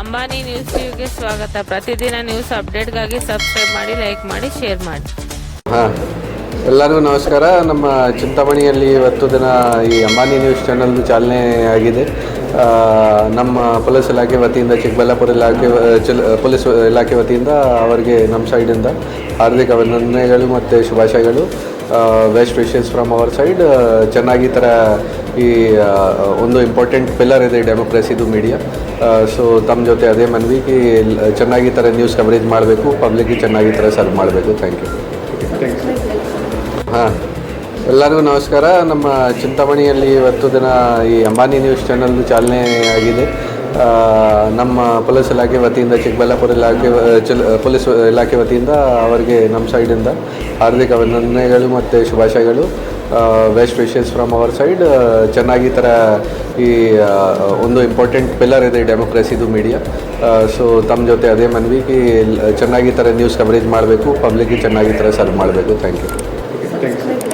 Ambani news ಟಿವಿಗೆ ಸ್ವಾಗತ. ಪ್ರತಿದಿನ ನ್ಯೂಸ್ ಅಪ್ಡೇಟ್ಗಾಗಿ ಸಬ್ಸ್ಕ್ರೈಬ್ ಮಾಡಿ, ಲೈಕ್ ಮಾಡಿ, ಶೇರ್ ಮಾಡಿ. ಹಾಂ, ಎಲ್ಲರಿಗೂ ನಮಸ್ಕಾರ. ನಮ್ಮ ಚಿಂತಾಮಣಿಯಲ್ಲಿ ಇವತ್ತು ದಿನ ಈ ಅಂಬಾನಿ ನ್ಯೂಸ್ ಚಾನಲ್ದು ಚಾಲನೆ ಆಗಿದೆ. ನಮ್ಮ ಪೊಲೀಸ್ ಇಲಾಖೆ ವತಿಯಿಂದ, ಚಿಕ್ಕಬಳ್ಳಾಪುರ ಇಲಾಖೆ ಪೊಲೀಸ್ ಇಲಾಖೆ ವತಿಯಿಂದ ಅವರಿಗೆ ನಮ್ಮ ಸೈಡಿಂದ ಹಾರ್ದಿಕ ಅಭಿನಂದನೆಗಳು ಮತ್ತು ಶುಭಾಶಯಗಳು. Best wishes from our side ಚೆನ್ನಾಗಿ ಥರ ಈ ಒಂದು ಇಂಪಾರ್ಟೆಂಟ್ ಪಿಲ್ಲರ್ ಇದೆ ಡೆಮೋಕ್ರಸಿದು ಮೀಡಿಯಾ ಸೊ ತಮ್ಮ ಜೊತೆ ಅದೇ ಮನವಿ ಚೆನ್ನಾಗಿ ಥರ ನ್ಯೂಸ್ ಕವರೇಜ್ ಮಾಡಬೇಕು ಪಬ್ಲಿಕ್ಗೆ ಚೆನ್ನಾಗಿ ಥರ ಸರ್ವ್ ಮಾಡಬೇಕು. ಥ್ಯಾಂಕ್ ಯು ಹಾಂ. ಎಲ್ಲರಿಗೂ ನಮಸ್ಕಾರ. ನಮ್ಮ ಚಿಂತಾಮಣಿಯಲ್ಲಿ ಇವತ್ತು ದಿನ ಈ ಅಂಬಾನಿ ನ್ಯೂಸ್ ಚಾನಲ್ ಚಾಲನೆ ಆಗಿದೆ. ನಮ್ಮ ಪೊಲೀಸ್ ಇಲಾಖೆ ವತಿಯಿಂದ ಚಿಕ್ಕಬಳ್ಳಾಪುರ ಇಲಾಖೆ ಪೊಲೀಸ್ ಇಲಾಖೆ ವತಿಯಿಂದ ಅವರಿಗೆ ನಮ್ಮ ಸೈಡಿಂದ ಹಾರ್ದಿಕ ಅಭಿನಂದನೆಗಳು ಮತ್ತು ಶುಭಾಶಯಗಳು. Best wishes from our side ಚೆನ್ನಾಗಿ ಥರ ಈ ಒಂದು ಇಂಪಾರ್ಟೆಂಟ್ ಪಿಲ್ಲರ್ ಇದೆ ಡೆಮೋಕ್ರಸಿದು ಮೀಡಿಯಾ ಸೊ ತಮ್ಮ ಜೊತೆ ಅದೇ ಮನವಿ ಚೆನ್ನಾಗಿ ಥರ ನ್ಯೂಸ್ ಕವರೇಜ್ ಮಾಡಬೇಕು ಪಬ್ಲಿಕ್ಗೆ ಚೆನ್ನಾಗಿ ಥರ ಸರ್ವ್ ಮಾಡಬೇಕು. Thank you